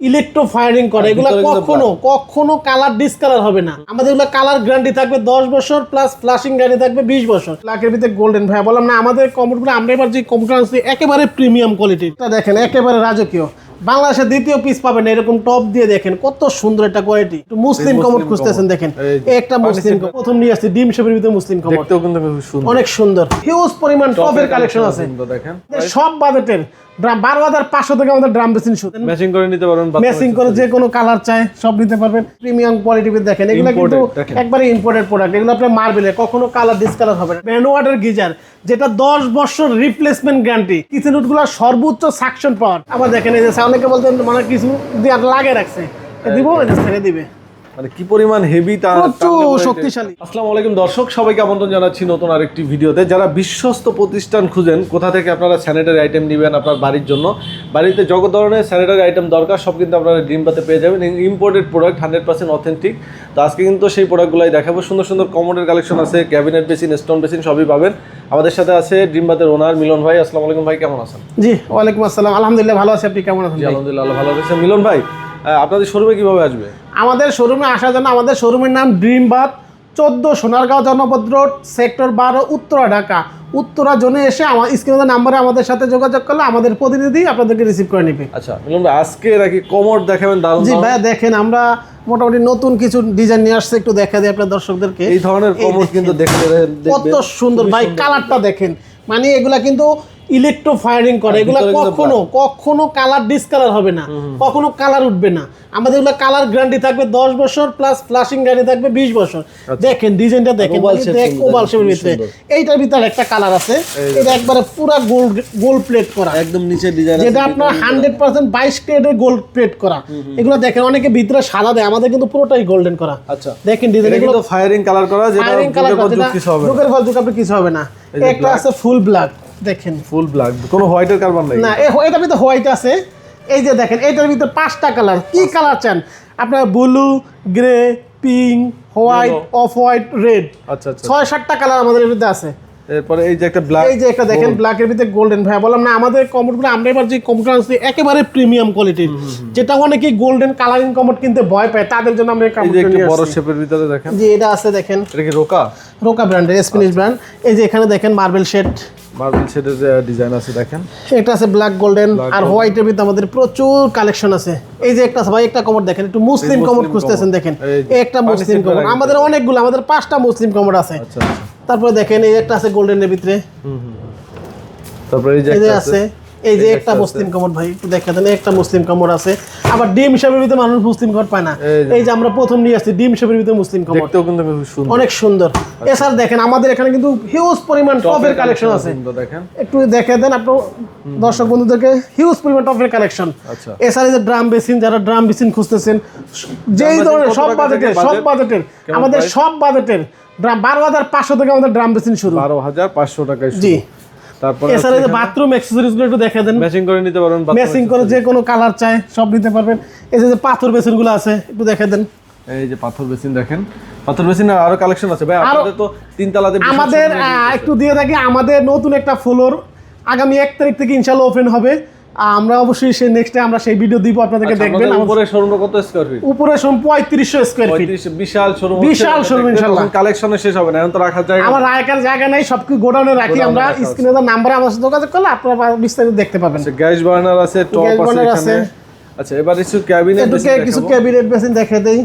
Electro firing করে এগুলো কখনো কখনো কালার ডিসকালার হবে না। আমাদের এগুলো কালার গ্যারান্টি থাকবে দশ বছর প্লাস ফ্লাশিং গ্যারান্টি থাকবে বিশ বছর। লাখের ভিতরে গোল্ডেন ভাই বললাম না আমাদের কম্পিউটার আমরা এবার যে কম্পিউটার একেবারে প্রিমিয়াম কোয়ালিটি তা দেখেন একেবারে রাজকীয়। বাংলাদেশের দ্বিতীয় পিস পাবেন এরকম টপ দিয়ে দেখেন কত সুন্দর একটা কোয়ালিটি মুসলিম মুসলিম কমোড খুঁজতেছেন দেখেন একটা মুসলিম প্রথম নিয়ে আসছি ডিম শেপের ভিতরে মুসলিম সুন্দর। অনেক সুন্দর। হিউজ পরিমাণ টপের কালেকশন আছে। দেখেন। সব বাজেটের বারো হাজার পাঁচশো থেকে আমাদের ড্রাম ম্যাচিং করে নিতে পারবেন করে যে কোনো কালার চাই সব নিতে পারবেন। প্রিমিয়াম কোয়ালিটি দেখেন এগুলো কিন্তু একবারে ইম্পোর্টেড প্রোডাক্ট এগুলো আপনার মার্বেলে কখনো কালার ডিসকালার হবে না। ওয়াটার গিজার যেটা দশ বছর রিপ্লেসমেন্ট গ্যারান্টি কিচেন উডগুলো সর্বোচ্চ সাকশন পাওয়ার আবার দেখেন এই যে অনেকে বলতেন মানে কিছু দিয়ে লাগে রাখছে। দিব ছেড়ে দিবে। মানে কি পরিমাণ হেভি তা প্রচুর শক্তিশালী। আসসালামু আলাইকুম দর্শক সবাইকে আমন্ত্রণ জানাচ্ছি নতুন আরেকটি ভিডিওতে। যারা বিশ্বস্ত প্রতিষ্ঠান খুঁজেন কোথা থেকে আপনারা স্যানিটারি আইটেম নেবেন আপনার বাড়ির জন্য বাড়িতে যত ধরনের স্যানিটারি আইটেম দরকার সব কিন্তু আপনারা ড্রিম পাতে পেয়ে যাবেন। Imported product hundred percent authentic তো আজকে কিন্তু সেই প্রোডাক্টগুলোই দেখাবো। সুন্দর সুন্দর কমোডের কালেকশন আছে ক্যাবিনেট বেসিন স্টোন বেসিন সবই পাবেন। আমাদের সাথে আছে ড্রিম বাতের ওনার মিলন ভাই। আসসালামু আলাইকুম ভাই কেমন আছেন? জি ওয়ালাইকুম আসসালাম। আলহামদুলিল্লাহ ভালো আছি। আপনি কেমন আছেন আলহামদুলিল্লাহ ভালো রয়েছে মিলন ভাই আপনাদের শোরুমে কীভাবে আসবে? আমাদের শোরুমে আসার জন্য আমাদের শোরুমের নাম ড্রিম বাথ চোদ্দ সোনারগাঁও জনপদ রোড সেক্টর বারো উত্তরা ঢাকা। উত্তরা জোনে এসে আমার স্ক্রিনের নাম্বারে আমাদের সাথে যোগাযোগ করলে আমাদের প্রতিনিধি আপনাদেরকে রিসিভ করে নেবে। আচ্ছা আজকে নাকি কমোড দেখাবেন দারুণ জি। ভাইয়া দেখেন আমরা মোটামুটি নতুন কিছু ডিজাইন নিয়ে আসছে একটু দেখা দিই আপনার দর্শকদেরকে। এই ধরনের কোমর কিন্তু দেখতে কত সুন্দর ভাই কালারটা দেখেন। মানে এগুলা কিন্তু ইলেকট্রো ফায়ারিং করে এগুলা কখনো কখনো কালার ডিসকালার হবে না কখনো কালার উঠবে না। আমাদের এগুলো কালার গ্যারান্টি থাকবে দশ বছর প্লাস ফ্লাশিং গ্যারান্টি থাকবে বিশ বছর। দেখেন ডিজাইনটা দেখেন ওভাল মানে শেপের ভিতরে। এইটার ভিতরে একটা কালার আছে এটা একবারে পুরো গোল্ড গোল্ড প্লেট করা। একদম নিচে ডিজাইন যেটা আপনার হান্ড্রেড পার্সেন্ট বাইশ ক্যারেটের গোল্ড প্লেট করা। এগুলো দেখেন অনেকে ভিতরে সাদা দেয় আমাদের কিন্তু পুরোটাই গোল্ডেন করা। আচ্ছা। দেখেন ডিজাইন এগুলো ফায়ারিং কালার করা যেটা ফায়ারিং কালার পর যুগ কিছু হবে না। একটা আছে ফুল ব্ল্যাক দেখেন। ফুল ব্ল্যাক কোনো হোয়াইটের কারবার নাই। না এটার ভিতরে হোয়াইট আছে। এই যে দেখেন এটার ভিতরে পাঁচটা কালার কি কালার চান? আপনার blue grey pink white off white red আচ্ছা আচ্ছা। ছয় সাতটা কালার আমাদের এর ভিতরে আছে। এরপরে এই যে একটা ব্ল্যাক এই যে একটা দেখেন ব্ল্যাকের ভিতরে গোল্ডেন ভাই বললাম না আমাদের কমোডগুলো আমরা এবার যে কমোডটা আনছি একেবারে প্রিমিয়াম কোয়ালিটির যেটা অনেকেই গোল্ডেন কালারিং কমোড কিনতে ভয় পায় তাদের জন্য আমরা এই যে একটু বড় শেপের ভিতরে দেখেন। জি এটা আছে দেখেন। এটা কি রোকা? রোকা ব্র্যান্ডের স্পিনিশ ব্র্যান্ড এই যে এখানে দেখেন মার্বেল শেড মার্বেল শেডের ডিজাইন আছে দেখেন। একটা আছে ব্ল্যাক গোল্ডেন আর হোয়াইটের ভিতরে আমাদের প্রচুর কালেকশন আছে। এই যে একটা আছে ভাই একটা কমর দেখেন একটু মুসলিম কমর খুঁজতেছেন দেখেন। একটা মুসলিম কমর আমাদের অনেকগুলো আমাদের পাঁচটা মুসলিম কমর আছে। আচ্ছা আচ্ছা। তারপরে দেখেন এই একটা আছে গোল্ডেনের ভিতরে। তারপরে এই যে আছে। এই যে একটা মুসলিম কমোড ভাই একটু দেখা দেন একটা মুসলিম কমোড আছে। আবার ডিম হিসাবের ভিতরে মানুষ মুসলিম কমোড পায় না। এই যে। আমরা প্রথম নিয়ে আসছি ডিম হিসাবের ভিতরে মুসলিম কমোড। দেখতেও কিন্তু খুব সুন্দর। অনেক সুন্দর। এছাড়া দেখেন আমাদের এখানে কিন্তু হিউজ পরিমাণ টপের কালেকশন আছে। একটু দেখে দেন আপনার দর্শক বন্ধুদেরকে হিউজ পরিমাণ টপের কালেকশন আচ্ছা। এছাড়া যে ড্রাম বেসিন যারা ড্রাম বেসিন খুঁজতেছেন যেই ধরনের সব বাজেটের সব? বাজেটের আমাদের সব বাজেটের ড্রাম বারো হাজার পাঁচশো থেকে আমাদের ড্রাম বেসিন শুরু। বারো হাজার পাঁচশো টাকায় জি। তারপরে এছাড়া যে বাথরুম অ্যাক্সেসরিজগুলো একটু দেখে দেন। ম্যাচিং করে নিতে পারবেন ম্যাচিং করে যে কোনো কালার চাই সব নিতে পারবেন। এই যে পাথর বেসিনগুলো আছে একটু দেখে দেন। এই যে পাথর বেসিন দেখেন। পাথর বেসিনের আরও কালেকশন আছে। ভাই আপনাদের তো তিন তালাতে বিশাল আমাদের একটু দিয়ে থাকি আমাদের নতুন একটা ফ্লোর আগামী এক তারিখ থেকে ইনশাল্লাহ ওপেন হবে। আমরা অবশ্যই সেই নেক্সটে আমরা সেই ভিডিও দিব আপনাদেরকে আচ্ছা, দেখবেন। উপরে শোরুম কত স্কয়ার ফিট উপরে সম পঁয়ত্রিশশো স্কোয়ার ফিট বিশাল শোরুম বিশাল showroom ইনশাল্লাহ। কালেকশনে শেষ হবে না এখন তো রাখার জায়গা আমার রায়কার জায়গা নাই সব কিছু গোডাউনে রাখি আমরা। স্ক্রিনে নাম্বারে আমার সাথে যোগাযোগ করলে আপনারা বিস্তারিত দেখতে পাবেন। আছে গ্যাস বার্নার আছে টপ আছে এখানে। আচ্ছা এবার কিছু ক্যাবিনেট কিছু ক্যাবিনেট বেসিন দেখে দেই।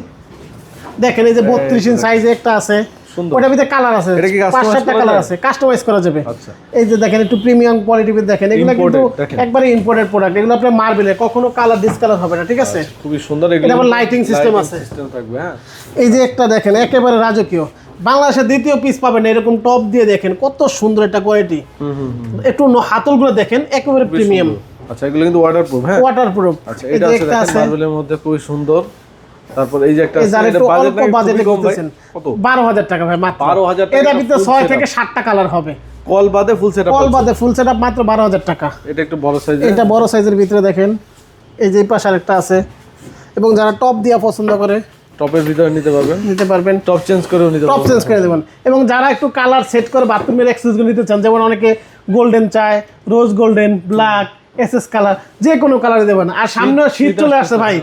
দেখেন এই যে বত্রিশ ইঞ্চ সাইজে একটা আছে। সুন্দর। ওটার ভিতরে কালার আছে। পাঁচ সাতটা কালার আছে। কাস্টমাইজ করা যাবে। আচ্ছা। এই যে দেখেন একটু প্রিমিয়াম কোয়ালিটি দেখেন। এগুলো কিন্তু একবারে ইম্পোর্টেড প্রোডাক্ট এগুলো আপনার মার্বেলে কখনো কালার ডিসকালার হবে না ঠিক আছে? খুবই সুন্দর। এটা আবার আছে। সিস্টেম থাকবে হ্যাঁ। এই যে একটা দেখেন একেবারে রাজকীয়। বাংলাদেশের দ্বিতীয় পিস পাবেন এরকম টপ দিয়ে দেখেন কত সুন্দর একটা কোয়ালিটি। একটু হাতলগুলো দেখেন একেবারে প্রিমিয়াম আচ্ছা এগুলো কিন্তু ওয়াটারপ্রুফ হ্যাঁ। ওয়াটার প্রুফ আচ্ছা এটা আছে আছে। মার্বেলের মধ্যে খুবই সুন্দর। তারপর এই যে একটা যারা একটু অল্প বাজেটে? করতেছেন বারো হাজার টাকা ভাই মাত্র। 12,000 টাকা এটার ভিতরে ছয় থেকে সাতটা কালার হবে। কল বাদে ফুল সেটআপ কল বাদে ফুল মাত্র বারো হাজার টাকা। এটা একটু বড় সাইজের এটা বড় সাইজের ভিতরে দেখেন। এই যে পাশে আরেকটা আছে। এবং যারা টপ দিয়া পছন্দ করে টপের ভিতরে নিতে পারবেন। নিতে পারবেন। টপ চেঞ্জ করেও নিতে টপ চেঞ্জ করে দেবেন। এবং যারা একটু কালার সেট করে বাথরুমের অ্যাক্সেসগুলো নিতে চান যেমন অনেকে গোল্ডেন চায় rose golden black S S colour যে কোনো কালারে দেবেন আর সামনে শীত চলে আসছে ভাই।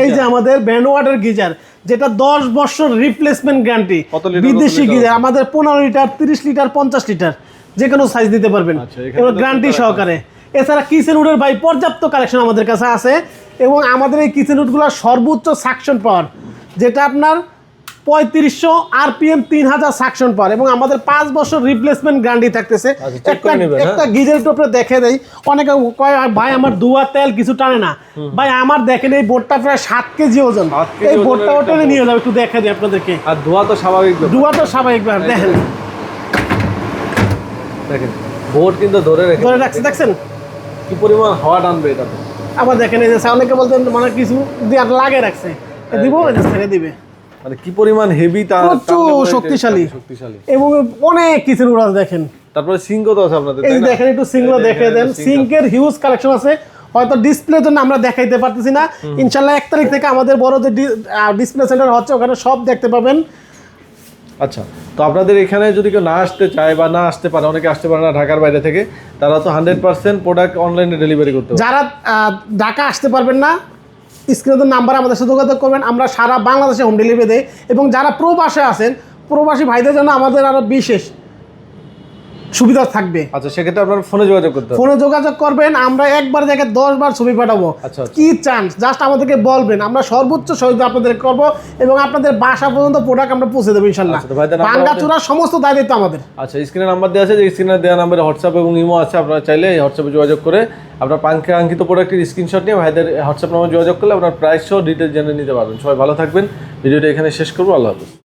এই যে আমাদের ব্যান্ড ওয়াটার গিজার যেটা দশ বছর রিপ্লেসমেন্ট গ্যারান্টি বিদেশি গিজার আমাদের পনেরো লিটার তিরিশ লিটার পঞ্চাশ লিটার যে কোনো সাইজ দিতে পারবেন। আচ্ছা, এবার গ্যারান্টি সহকারে। এছাড়া কিচেন উডের ভাই পর্যাপ্ত কালেকশন আমাদের কাছে আছে এবং আমাদের এই কিচেন উডগুলো সর্বোচ্চ সাকশন পাওয়ার যেটা আপনার পঁয়ত্রিশশো আরপিএম তিন হাজার সাকশন পাওয়ার এবং আমাদের পাঁচ বছর রিপ্লেসমেন্ট গ্যারান্টি থাকতেছে। আচ্ছা, একটা নেবেন, হ্যাঁ? গিজের উপরে দেখে দেই। অনেকে কয় ভাই আমার দুয়া তেল কিছু টানে না। ভাই আমার দেখেন এই বোর্ডটা প্রায় সাত কেজি ওজন। এই বোর্ডটা ওটা নিয়ে যাবে একটু দেখে দিই আপনাদেরকে। আর ধোয়া তো স্বাভাবিক। দুয়া তো স্বাভাবিক ব্যাপার দেখেন। দেখেন বোর্ড কিন্তু ধরে রেখে ধরে রাখছে দেখছেন? কি পরিমাণ হাওয়া টানবে এটাতে আবার দেখেন এই যে অনেকে বলতেন মানে কিছু দিয়ে লাগে রাখছে। দিব যে ছেড়ে দিবে। মানে কি পরিমাণ হেভি তা প্রচুর পরে এটা শক্তিশালী। শক্তিশালী। এবং অনেক কিছু উড়াল দেখেন। তারপরে সিঙ্কও তো আছে আপনাদের এই? দেখেন একটু এই দেখে দেন। সিঙ্কের হিউজ কালেকশন আছে। হয়তো ডিসপ্লের জন্য আমরা দেখাইতে পারতেছি না। ইনশাল্লাহ এক তারিখ থেকে আমাদের বড় যে ডিসপ্লে সেন্টার হচ্ছে ওখানে সব দেখতে পাবেন। আচ্ছা তো আপনাদের এখানে যদি কেউ না আসতে চায় বা না আসতে পারে অনেকে আসতে পারে না ঢাকার বাইরে থেকে তারা তো হান্ড্রেড পার্সেন্ট প্রোডাক্ট অনলাইনে ডেলিভারি করতে যারা ঢাকা আসতে পারবেন না স্ক্রিনের নাম্বার আমাদের সাথে যোগাযোগ করবেন। আমরা সারা বাংলাদেশে হোম ডেলিভারি দেয় এবং যারা প্রবাসে আছেন, প্রবাসী ভাইদের জন্য আমাদের আরও বিশেষ সুবিধা থাকবে। আচ্ছা সেক্ষেত্রে আপনার ফোনে যোগাযোগ করতে ফোনে যোগাযোগ করবেন আমরা একবার দেখে দশ বার ছবি পাঠাবো। আচ্ছা, আচ্ছা। কি চান্স জাস্ট আমাদেরকে বলবেন আমরা সর্বোচ্চ সহযোগিতা আপনাদের করব এবং আপনাদের বাসা পর্যন্ত প্রোডাক্ট আমরা পৌঁছে দেবো ইনশাল্লাহ। আচ্ছা, তো ভাইদের নাম্বার ভাঙ্গা আমাদের- সমস্ত দায়িত্ব আমাদের। আচ্ছা স্ক্রিনে নাম্বার দেওয়া আছে যে স্ক্রিনে দেওয়া নাম্বারে হোয়াটসঅ্যাপ এবং ইমো আছে আপনারা চাইলে এই হোয়াটসঅ্যাপে যোগাযোগ করে আপনার পাঙ্কাঙ্ক্ষিত প্রোডাক্টের স্ক্রিনশট নিয়ে ভাইদের হোয়াটসঅ্যাপ নাম্বার যোগাযোগ করলে আপনার প্রাইস সহ ডিটেলস জেনে নিতে পারবেন। সবাই ভালো থাকবেন ভিডিওটা এখানে শেষ করব আল্লাহ হাফিজ।